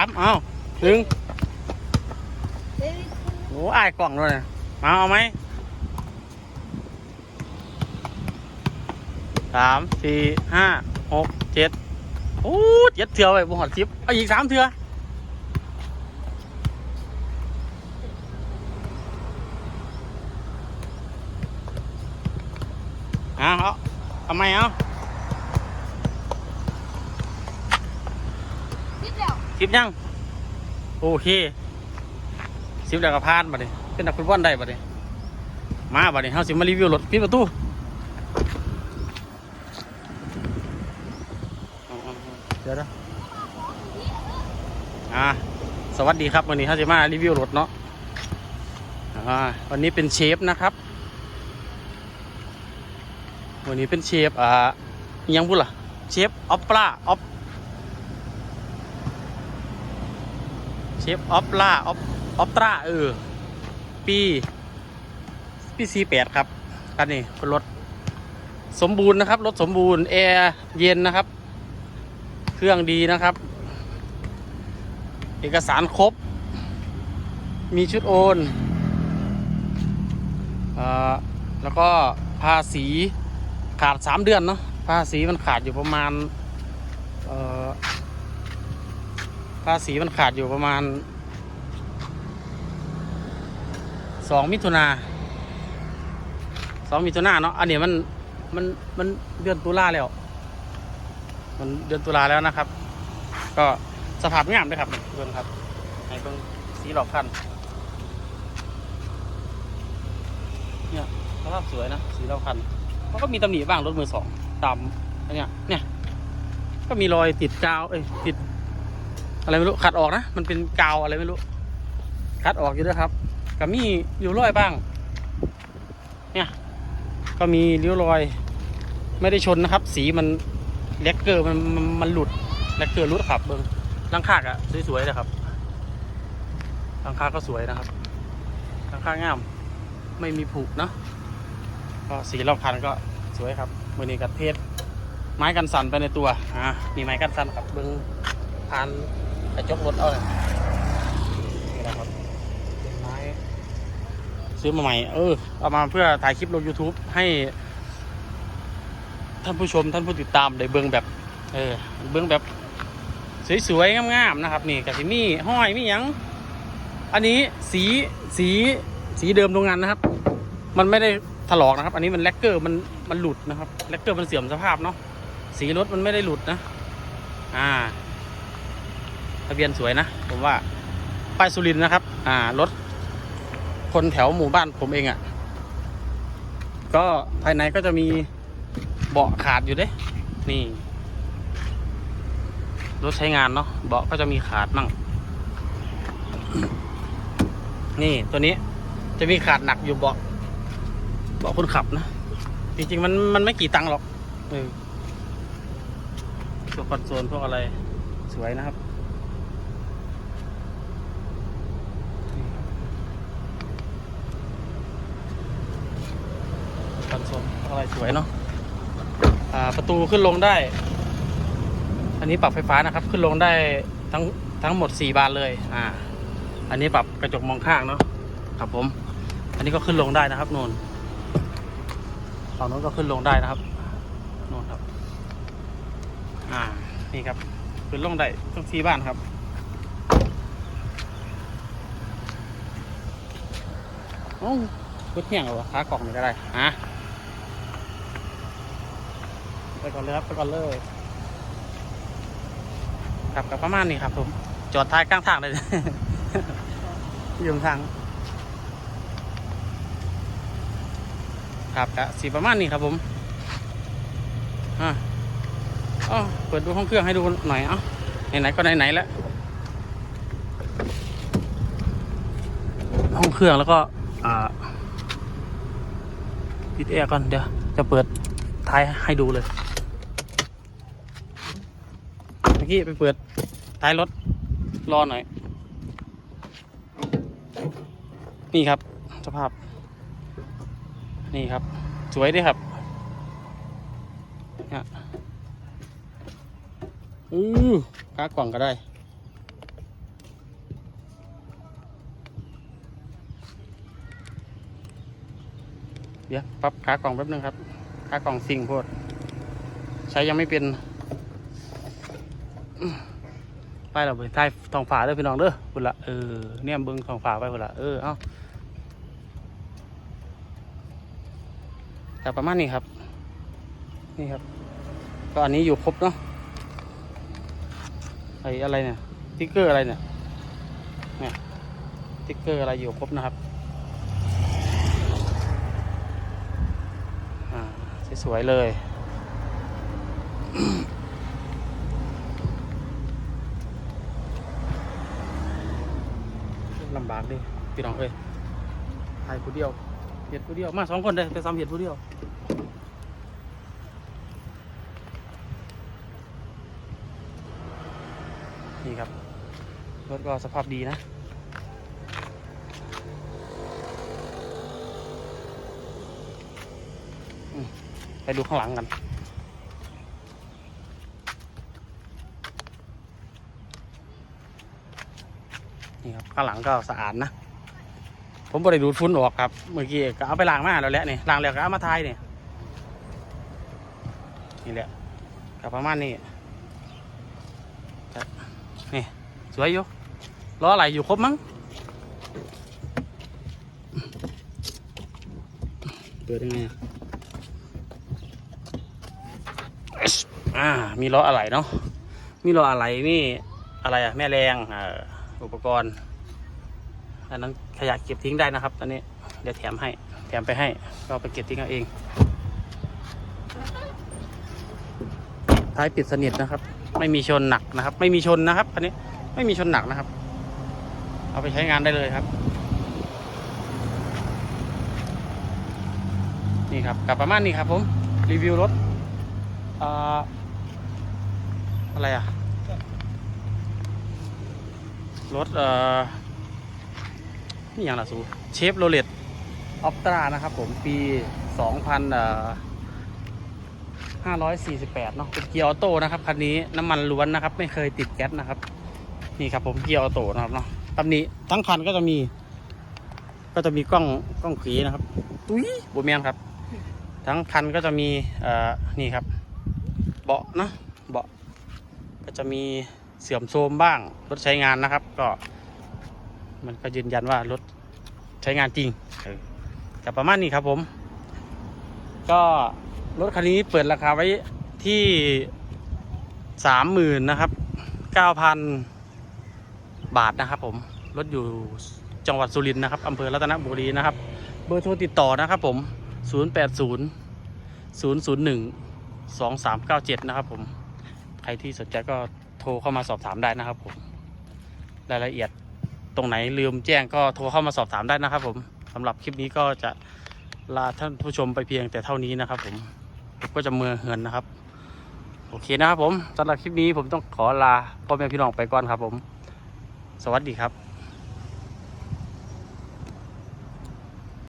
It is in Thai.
สามเอาหนึ่งโอ้อายกล่องด้วยมาเอาไหมสามสี่ห้าหกเจ็ดโอ้เจ็ดเถื่อไปบนหอดซิปเอาอีกสามเถื่อเอาเอาเอาไหมเอา นิดเดียวซิปยัง โอเคซิปแล้วก็พานบัดนี้เป็นนักฟุตบอลได้บัดนี้มาบัดนี้เฮาสิมารีวิวรถปิดประตูเอาเอาเอาเดี๋ยวนะอ่าสวัสดีครับวันนี้เฮาสิมารีวิวรถเนาะอ่าวันนี้เป็นเชฟนะครับ วันนี้เป็นเชฟอ่ายังพูดล่ะเชฟออปปลาออป เช ฟออฟล่าออฟออฟตราเออ ปีปีสี่แปดครับคันนี้เป็นรถสมบูรณ์นะครับ รถสมบูรณ์แอร์เย็นนะครับ เครื่องดีนะครับ เอกสารครบ มีชุดโอนอแล้วก็ภาษีขาดสามเดือนเนาะภาษีมันขาดอยู่ประมาณาษีมันขาดอยู่ประมาณสองมิถุนาสองมิถุนาเนาะอันนี้มันมันมันเดือนตุลาแล้ว มันเดือนตุลาแล้วนะครับ ก็สภาพงามด้วยครับเพื่อนครับให้เพิ่งสีหลอกคันเนี่ยสภาพสวยนะสีหลอกคันมันก็มีตำหนิบ้างรถมือสองตามอันเนี้ยเนี่ยก็มีรอยติดกาวเอ้ยติด อะไรไม่รู้ขัดออกนะมันเป็นกาวอะไรไม่รู้ ขัดออกอยู่ด้วยครับก็มีริ้วรอยบ้าง เนี่ยก็มีริ้วรอย ไม่ได้ชนนะครับ สีมันเล็กเกอร์มันมันหลุดเล็กเกอร์หลุดครับเบิ้งลังคากอะสวยๆนะครับลังคาก็สวยนะครับลังคางาม ไม่มีผุเนาะก็สีรอบคันก็สวยครับมือนี้กับเทศไม้กันสั่นไปในตัวอ่ามีไม้กันสั่นครับเบิ้งผ่าน กระจกรถเอาเลยนี่นะครับเป็นไม้ซื้อมาใหม่ เออ เอามาเพื่อถ่ายคลิปลง YouTube ให้ ท่านผู้ชมท่านผู้ติดตามได้เบิ่งแบบ เออ เบิ่งแบบ สวยๆงามๆนะครับ นี่กะสิมีห้อยมีหยัง อันนี้สีสีสีเดิมโรงงานนะครับ มันไม่ได้ถลอกนะครับ อันนี้มันแลกเกอร์มันมันหลุดนะครับแลกเกอร์มันเสื่อมสภาพเนาะสีรถมันไม่ได้หลุดนะ อ่า ทะเบียนสวยนะ ผมว่าป้ายสุรินนะครับ อ่ารถคนแถวหมู่บ้านผมเองอะ่ะ ก็ภายในก็จะมีเบาะขาดอยู่เด้ นี่ รถใช้งานเนาะเบาะก็จะมีขาดมั่ง นี่ตัวนี้จะมีขาดหนักอยู่เบาะเบาะคนขับนะ จริงๆมันมันไม่กี่ตังค์หรอกเออพวกคอนโซลพวกอะไรสวยนะครับ ค อะไรสวยเนาะอ่าประตูขึ้นลงได้ อันนี้ปรับไฟฟ้านะครับ ขึ้นลงได้ทั้งทั้งหมดสี่บานเลย อ่า อันนี้ปรับกระจกมองข้างเนาะครับผม อันนี้ก็ขึ้นลงได้นะครับนู่นฝั่งนู้นก็ขึ้นลงได้นะครับนู่นครับ อ่า นี่ครับ ขึ้นลงได้ทั้งสี่บ้านครับ โอ้พุดเที่ยงเหรอวะขากล่องนี่ก็ได้ฮะไป ก่อนเลยครับไปก่อนเลยครับกับประมาณนี้ครับ ผม จอดท้ายข้างทางเลยอยู่ข้างทางครับกะสีประมาณนี้ครับผมอ่าอ๋อเปิดดูห้องเครื่องให้ดูหน่อยเอ้าไหนๆก็ไหนๆแล้วห้องเครื่องแล้วก็อ่าปิดแอร์ก่อนเดี๋ยวจะเปิดท้ายให้ดูเลย กี้ไปเปิดท้ายรถรอหน่อย นี่ครับสภาพ นี่ครับ สวยด้วยครับเนี่ยอู้กากล่องก็ได้เดี๋ยวปั๊บขากล่องแป๊บนึงครับขากล่องสิ่งโพด ใช้ยังไม่เป็น ไปเราไปท้ายทองฝาเด้อพี่น้องเด้อพุ่นละเออเนี่ยเบิ้งทองฝาไปพุ่นละเออเอาแต่ประมาณนี้ครับ นี่ครับ ก็อันนี้อยู่ครบเนาะไอ้อะไรเนี่ยติ๊กเกอร์อะไรเนี่ยเนี่ยติ๊กเกอร์อะไรอยู่ครบนะครับอ่าสวยๆเลย ลำบากดิพี่น้องเอ้ยถ่ายผู้เดียวเห็ดผู้เดียว มาสองคนเลยไปซ้ำเห็ดผู้เดียวนี่ครับรถก็สภาพดีนะอืมไปดูข้างหลังกัน นี่ครับข้างหลังก็สะอาดนะ ผมบริดูดฝุ่นออกครับ เมื่อกี้ก็เอาไปล้างมาแล้วแหละนี่ล้างแล้วก็เอามาทายนี่นี่แหละกับประมาณนี้นี่สวยอยู่ล้ออะไรอยู่ครบมั้งเปิดยังไงอะอ่ามีล้ออะไรเนาะมีล้ออะไรมีอะไรอะแม่แรงอ่า อุปกรณ์อันนั้นขยะเก็บทิ้งได้นะครับ ตอนนี้เดี๋ยวแถมให้แถมไปให้ก็เอาไปเก็บทิ้งเอาเองท้ายปิดสนิทนะครับ ไม่มีชนหนักนะครับ ไม่มีชนนะครับอันนี้ไม่มีชนหนักนะครับ เอาไปใช้งานได้เลยครับ นี่ครับกับประมาณนี้ครับผมรีวิวรถอ่าอะไรอะ รถเอ่อนี่อย่างละสูเชฟโรเลตออปตรานะครับผมปี 2000เอ่อ548เนาะเป็นเกียร์ออโต้นะครับคันนี้น้ำมันล้วนนะครับ ไม่เคยติดแก๊สนะครับ นี่ครับผมเกียร์ออโต้นะครับเนาะตำหนี้ทั้งคันก็จะมี ก็จะมีกล้องกล้องขีนะครับตุ้ยบูเมียนครับ ทั้งคันก็จะมีเอ่อนี่ครับ เบาะเนาะเบาะก็จะมี เสื่อมโทรมบ้าง รถใช้งานนะครับ ก็ มันก็ยืนยันว่ารถใช้งานจริงแต่ประมาณนี้ครับผม ก็รถคันนี้เปิดราคาไว้ที่สามหมื่นนะครับเก้าพันบาทนะครับผมรถอยู่จังหวัดสุรินทร์นะครับอำเภอรัตนบุรีนะครับ เบอร์โทรติดต่อนะครับผม 0 8 0 0 0 1 2 3 9 7 นะครับผม ใครที่สนใจก็ โทรเข้ามาสอบถามได้นะครับผมรายละเอียดตรงไหนลืมแจ้งก็โทรเข้ามาสอบถามได้นะครับผมสำหรับคลิปนี้ก็จะลาท่านผู้ชมไปเพียงแต่เท่านี้นะครับผมผมก็จะเมือเหินนะครับ โอเคนะครับผมสำหรับคลิปนี้ผมต้องขอลาพ่อแม่พี่น้องไปก่อนครับผม สวัสดีครับ